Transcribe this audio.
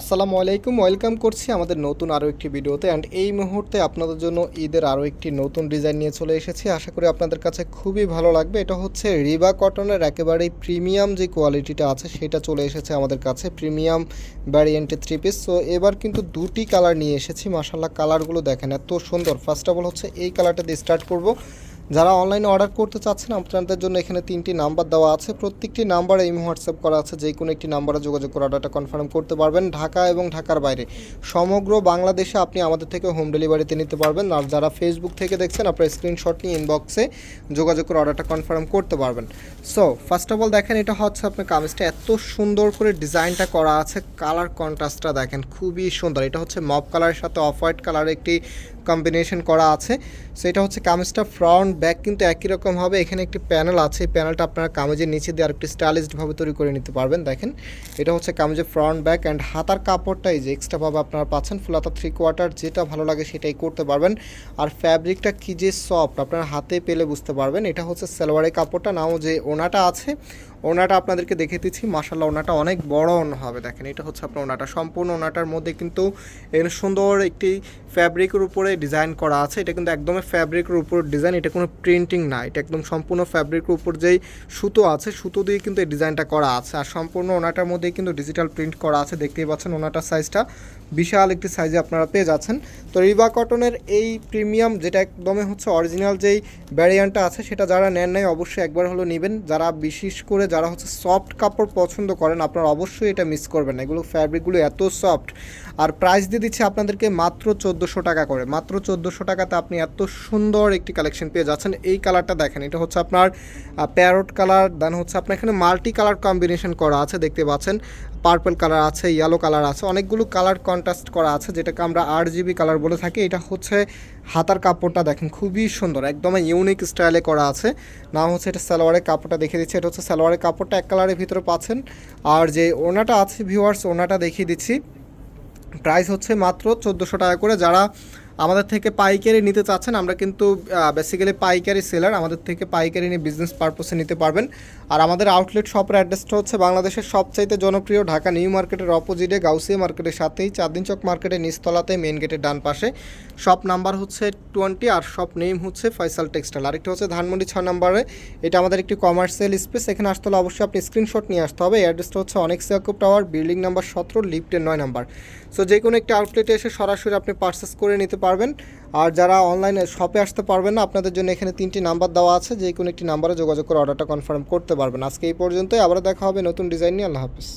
আসসালামু আলাইকুম, ওয়েলকাম করছি আমাদের নতুন আরও একটি ভিডিওতে অ্যান্ড এই মুহূর্তে আপনাদের জন্য ঈদের আরও একটি নতুন ডিজাইন নিয়ে চলে এসেছি। আশা করি আপনাদের কাছে খুবই ভালো লাগবে। এটা হচ্ছে রিবা কটনের একেবারেই প্রিমিয়াম যে কোয়ালিটিটা আছে, সেটা চলে এসেছে আমাদের কাছে প্রিমিয়াম ভ্যারিয়েন্টের থ্রি পিস সো এবার কিন্তু দুটি কালার নিয়ে এসেছি। মাসাল্লাহ কালারগুলো দেখেন, এত সুন্দর। ফার্স্ট অফ অল হচ্ছে এই কালারটা দিয়ে স্টার্ট করব। যারা অনলাইনে অর্ডার করতে চাচ্ছেন, আপনাদের জন্য এখানে তিনটি নাম্বার দেওয়া আছে। প্রত্যেকটি নাম্বারে এই হোয়াটসঅ্যাপ করা আছে, যে কোনো একটি নাম্বারে যোগাযোগ করে অর্ডারটা কনফার্ম করতে পারবেন ঢাকা এবং ঢাকার বাইরে। সমগ্র বাংলাদেশে আপনি আমাদের থেকে হোম ডেলিভারিতে নিতে পারবেন, আর যারা ফেসবুক থেকে দেখছেন, আপনার স্ক্রিনশট নিয়ে ইনবক্সে যোগাযোগ করে অর্ডারটা কনফার্ম করতে পারবেন। সো ফার্স্ট অফ অল দেখেন, এটা হচ্ছে আপনার কামিজটা। এত সুন্দর করে ডিজাইনটা করা আছে কালার কন্ট্রাস্টটা দেখেন, খুবই সুন্দর। এটা হচ্ছে মপ কালারের সাথে অফ হোয়াইট কালার একটি কম্বিনেশন করা আছে। সেটা হচ্ছে কামিজটা ফ্রন্ট ব্যাক কিন্তু একই রকম হবে। এখানে একটি প্যানেল আছে। এই প্যানেলটা আপনারা কামিজের নিচে দিয়ে আরেকটি স্টাইলিশডভাবে তৈরি করে নিতে পারবেন। দেখেন, এটা হচ্ছে কামিজের ফ্রন্ট ব্যাক অ্যান্ড হাতার কাপড়টা এই যে এক্সট্রাভাবে আপনারা পাচ্ছেন। ফুল হাতা থ্রি কোয়ার্টার যেটা ভালো লাগে সেটাই করতে পারবেন। আর ফ্যাব্রিকটা কী যে সফট আপনারা হাতে পেলে বুঝতে পারবেন। এটা হচ্ছে সালোয়ারের কাপড়টা, নাও যে ওনাটা আছে। ওনাটা আপনাদেরকে দেখে দিচ্ছি। মাসাল্লাহ ওনাটা অনেক বড় ওনা হবে, দেখেন। এটা হচ্ছে আপনার ওনাটা। সম্পূর্ণ ওনাটার মধ্যে কিন্তু এর সুন্দর একটি ফ্যাব্রিকের উপরে ডিজাইন করা আছে। এটা কিন্তু একদমই ফ্যাব্রিকের উপর ডিজাইন, এটা কোনো প্রিন্টিং না। এটা একদম সম্পূর্ণ ফ্যাব্রিকের উপর যেই সুতো আছে, সুতো দিয়ে কিন্তু এই ডিজাইনটা করা আছে। আর সম্পূর্ণ ওনাটার মধ্যেই কিন্তু ডিজিটাল প্রিন্ট করা আছে। দেখতেই পাচ্ছেন ওনাটার সাইজটা বিশাল একটি সাইজে আপনারা পেয়ে যাচ্ছেন। তো রিবা কটনের এই প্রিমিয়াম যেটা একদমই হচ্ছে অরিজিনাল যেই ভ্যারিয়ান্টটা আছে, সেটা যারা নেন নাই, অবশ্যই একবার হলো নেবেন। যারা বিশেষ করে যারা হচ্ছে সফট কাপড় পছন্দ করেন, আপনারা অবশ্যই এটা মিস করবেন না। এগুলো ফ্যাব্রিকগুলো এত সফট আর প্রাইস দিয়ে দিচ্ছে আপনাদেরকে মাত্র চোদ্দোশো টাকা করে। মাত্র চোদ্দোশো টাকাতে আপনি এত সুন্দর একটি কালেকশন পেয়ে যাচ্ছেন। এই কালারটা দেখেন, এটা হচ্ছে আপনার প্যারট কালার দেন হচ্ছে আপনার এখানে মাল্টি কালার কম্বিনেশন করা আছে, দেখতে পাচ্ছেন। পার্পল কালার আছে ইয়েলো কালার আছে, অনেকগুলো কালার কন্ট্রাস্ট করা আছে, যেটাকে আমরা আট জিবি কালার বলে থাকি। এটা হচ্ছে হাতার কাপড়টা দেখেন, খুবই সুন্দর একদম ইউনিক স্টাইলে করা আছে। নাম হচ্ছে এটা সালোয়ারের কাপড়টা দেখে দিচ্ছি। এটা হচ্ছে সালোয়ারের কাপড়টা, এক কালারের ভিতরে পাচ্ছেন। আর যে ওনাটা আছে ভিউয়ার্স ওনাটা দেখিয়ে দিচ্ছি। প্রাইস হচ্ছে মাত্র চোদ্দোশো টাকা করে। যারা আমাদের থেকে পাইকারি নিতে চাচ্ছেন, আমরা কিন্তু বেসিক্যালি পাইকারি সেলার আমাদের থেকে পাইকারি নিয়ে বিজনেস পারপসে নিতে পারবেন। আর আমাদের আউটলেট শপের অ্যাড্রেসটা হচ্ছে বাংলাদেশের সবচাইতে জনপ্রিয় ঢাকা নিউ মার্কেটের অপোজিটে গাউসিয়া মার্কেটের সাথেই চাঁদিন চক মার্কেটের নিচতলাতে মেন গেটের ডান পাশে। শপ নাম্বার হচ্ছে টোয়েন্টি আর শপ নেম হচ্ছে ফয়সাল টেক্সটাইল আরেকটি হচ্ছে ধানমন্ডি ছয় নম্বরে, এটা আমাদের একটি কমার্শিয়াল স্পেস এখানে আসতে হলে অবশ্যই আপনি স্ক্রিনশট নিয়ে আসতে হবে। অ্যাড্রেসটা হচ্ছে অনেক সিয়াকুব টাওয়ার বিল্ডিং নাম্বার সতেরো লিফটের নয় নাম্বার। সো যে কোনো একটি আউটলেটে এসে সরাসরি আপনি পারচেস করে নিতে পারবেন। আর যারা অনলাইনে শপে আসতে পারবেন না, আপনাদের জন্য এখানে তিনটি নাম্বার দেওয়া আছে, যে কোনো একটি নাম্বারে যোগাযোগ করে অর্ডারটা কনফার্ম করতে পারবেন। আজকে এই পর্যন্তই আবার দেখা হবে নতুন ডিজাইন নিয়ে। আল্লাহ হাফিজ।